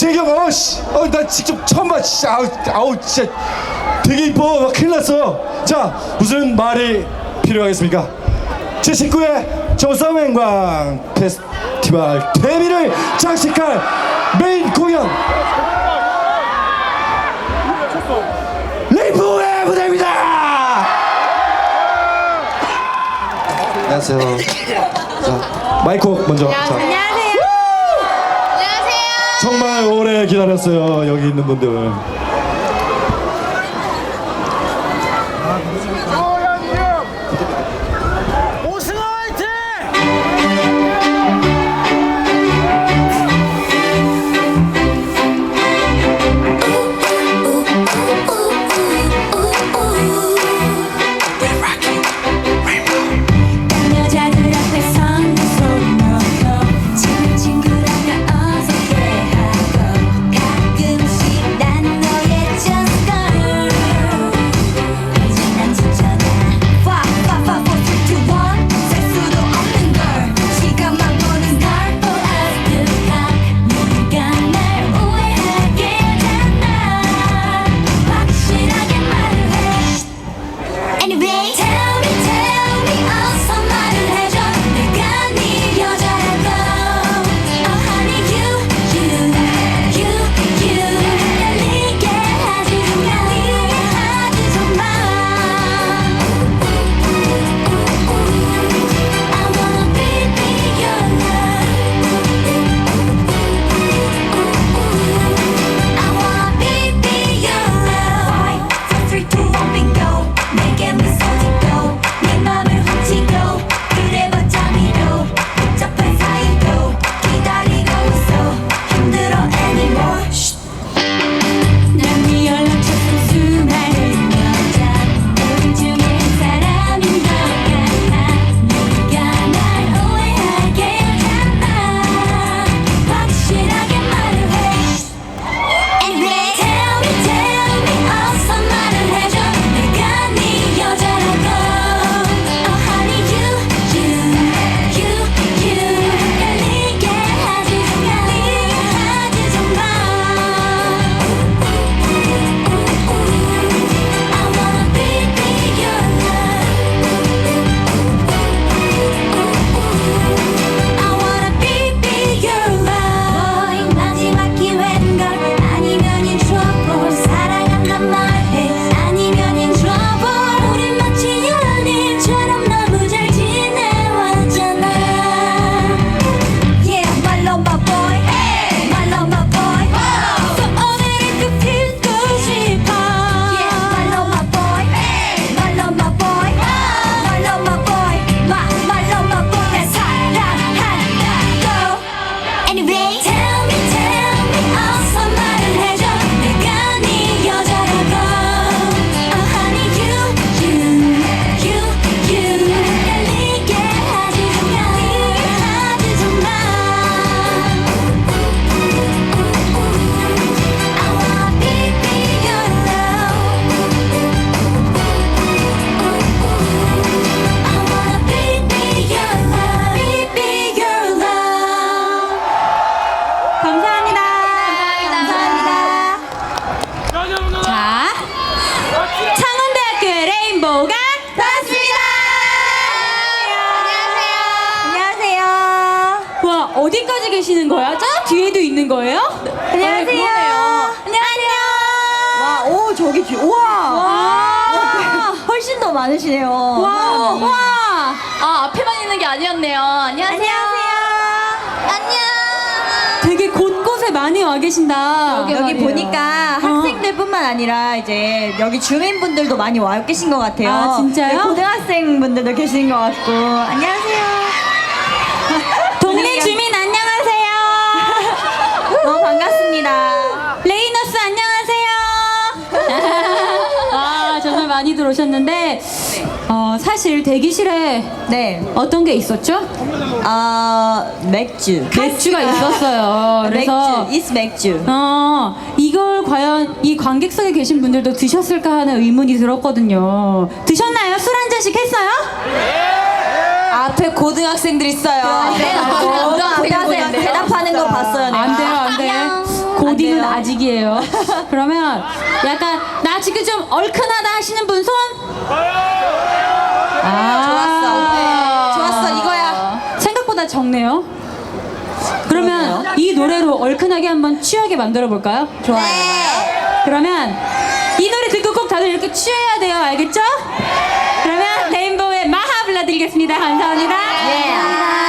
재경 어씨. 어나 직접 처음 봐 진짜. 아우 아우 진짜. 되게 이뻐. 막 큰일 났어. 자 무슨 말이 필요하겠습니까? 제 19회 조선행광 페스티벌 데뷔를 장식할 메인 공연. 레이프의 무대입니다. 안녕하세요. 자 마이크 먼저. 자. 안녕하세요. 안녕하세요. 정말 오래 기다렸어요 여기 있는 분들 뒤. 우와. 와. 훨씬 더 많으시네요. 와, 와. 아, 앞에만 있는 게 아니었네요. 안녕하세요. 안녕. 되게 곳곳에 많이 와 계신다. 여기 보니까 어. 학생들뿐만 아니라 이제 여기 주민분들도 많이 와 계신 것 같아요. 아, 진짜요? 네, 고등학생분들도 계신 것 같고. 안녕 많이 들어오셨는데 어, 사실 대기실에 네. 어떤 게 있었죠? 아 맥주. 맥주가 있었어요. 그래서 맥주. is 맥주. 어 이걸 과연 이 관객석에 계신 분들도 드셨을까 하는 의문이 들었거든요. 드셨나요? 술 한 잔씩 했어요? 앞에 고등학생들 있어요. 어, 대답하는 거 봤어요. 내가. 안 돼요, 안 돼. 고딩은. 아직이에요. 그러면 약간 나 지금 좀 얼큰하다 하시는 분 손? 아, 좋았어, 이거야. 생각보다 적네요. 그러면 이 노래로 얼큰하게 한번 취하게 만들어 볼까요? 좋아요. 그러면 이 노래 듣고 꼭 다들 이렇게 취해야 돼요. 알겠죠? 그러면 레인보우의 마하 불러드리겠습니다. 감사합니다. 예. Anyone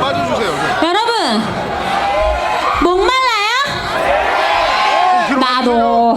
빠져주세요. 여러분 목말라요? 나도.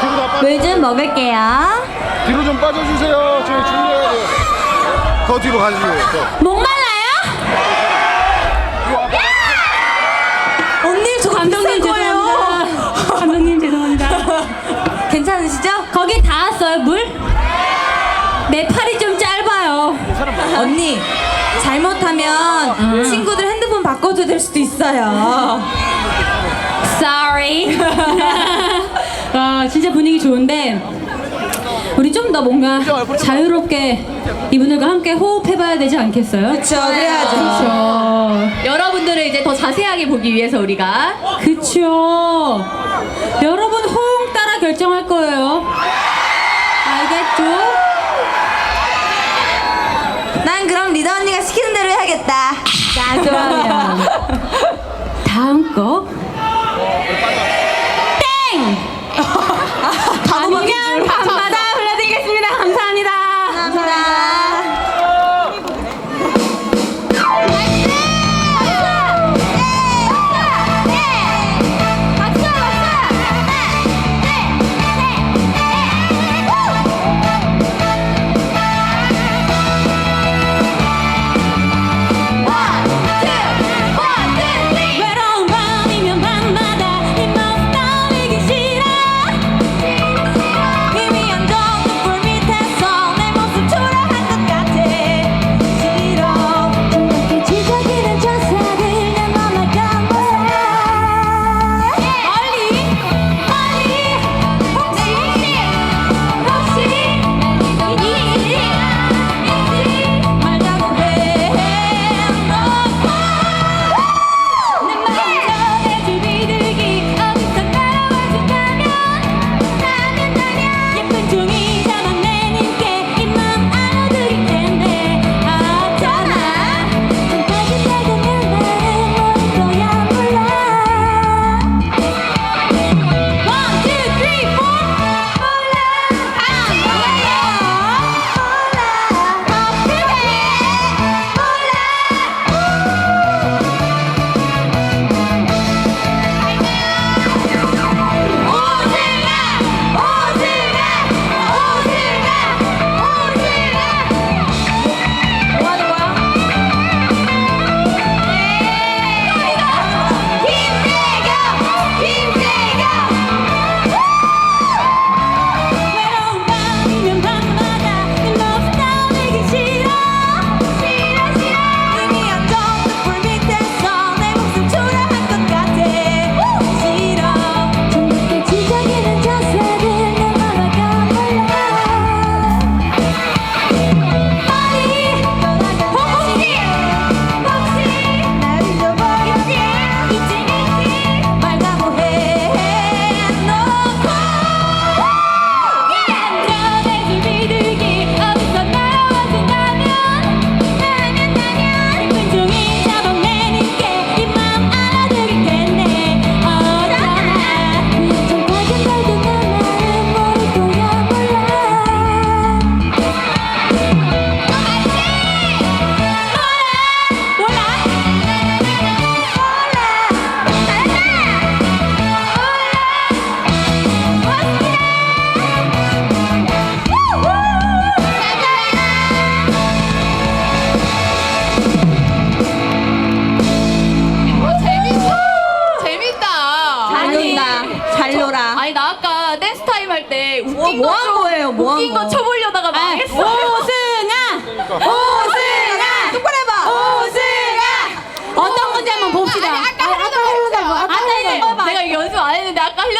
뒤로 다 빠져. 물좀 먹을게요. 뒤로 좀 빠져주세요. 저희 준비해야 돼요. 더 뒤로 가주세요. 더. 목말라요? 언니 저 감독님 죄송합니다. 감독님 죄송합니다. 괜찮으시죠? 거기 다 왔어요 물? 내 팔이 좀 짧아요. 언니 잘못하면 친구들 핸드폰 바꿔줘야 될 수도 있어요. Sorry. 와 진짜 분위기 좋은데 우리 좀 더 뭔가 자유롭게 이분들과 함께 호흡해봐야 되지 않겠어요? 그렇죠, 그래야죠. 그렇죠. 여러분들을 이제 더 자세하게 보기 위해서 우리가 그쵸. 여러분 호응 따라 결정할 거예요. 알겠죠? 시키는 대로 해야겠다. 자, 그러면 다음 거.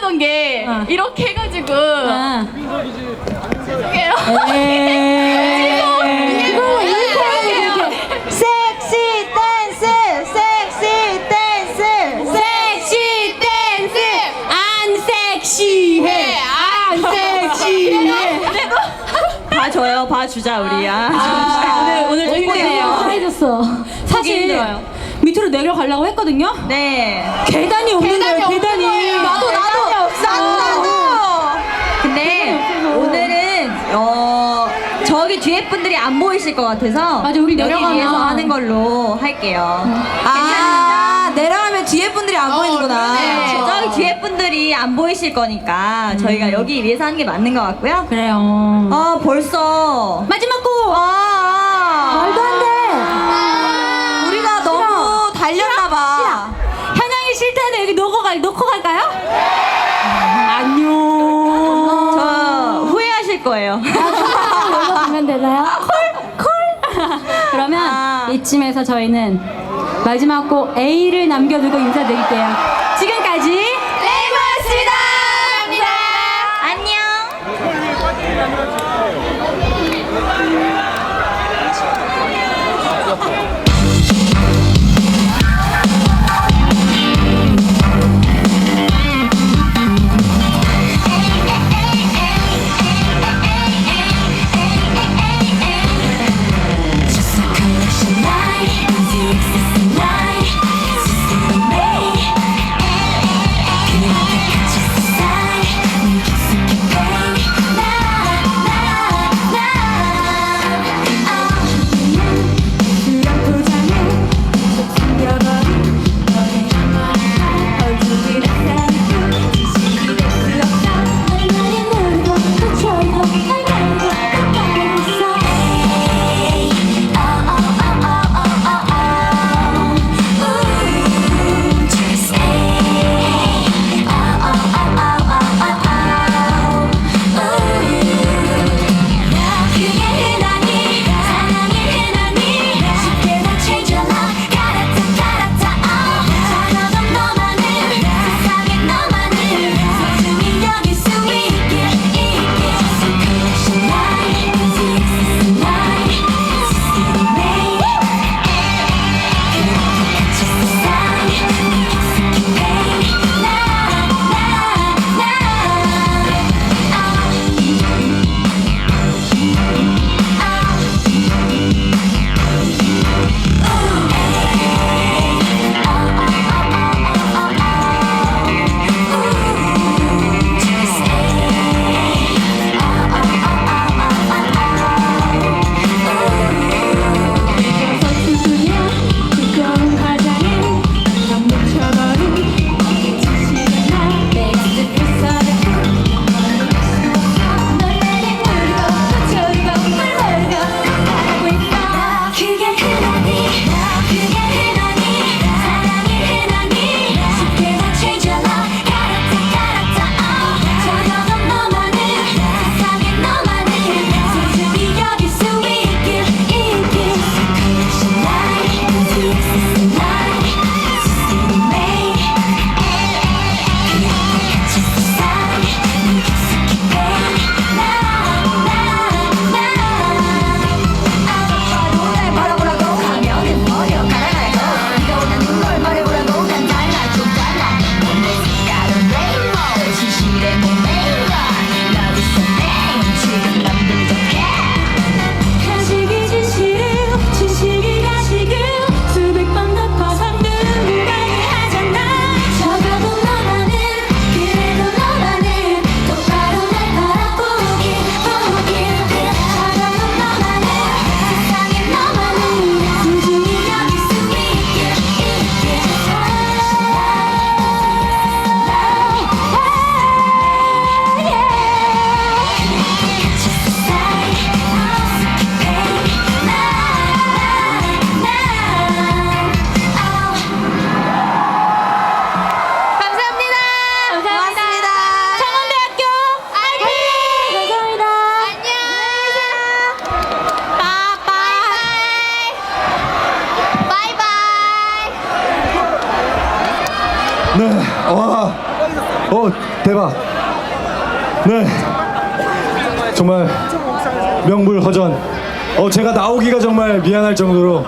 하려던 게 어. 이렇게 해가지고. 아. 이게요. 이거 이렇게 하는 게 섹시 댄스, 섹시 댄스, 섹시 댄스 안 섹시해 안 섹시해 봐줘요, 봐주자 우리야. 아, 오늘 오늘 힘드네요. 해줬어 사실 힘들어요. 밑으로 내려가려고 했거든요 네. 계단이 없는데요 계단이 나도 나 저기 뒤에 분들이 안 보이실 것 같아서 맞아, 우리 여기 내려가면- 위에서 하는 걸로 할게요. 아 내려가면 뒤에 분들이 안 보이는구나. 네, 저기 뒤에 분들이 안 보이실 거니까 저희가 여기 위에서 하는 게 맞는 것 같고요. 그래요 아 벌써 마지막 곡 아 말도 안 돼. 우리가 너무 달렸나봐. 현영이 싫다는데 여기 놓고 갈 놓고 갈까요? 안녕 저 후회하실 거예요. 이쯤에서 저희는 마지막 곡 A를 남겨두고 인사드릴게요. 어 제가 나오기가 정말 미안할 정도로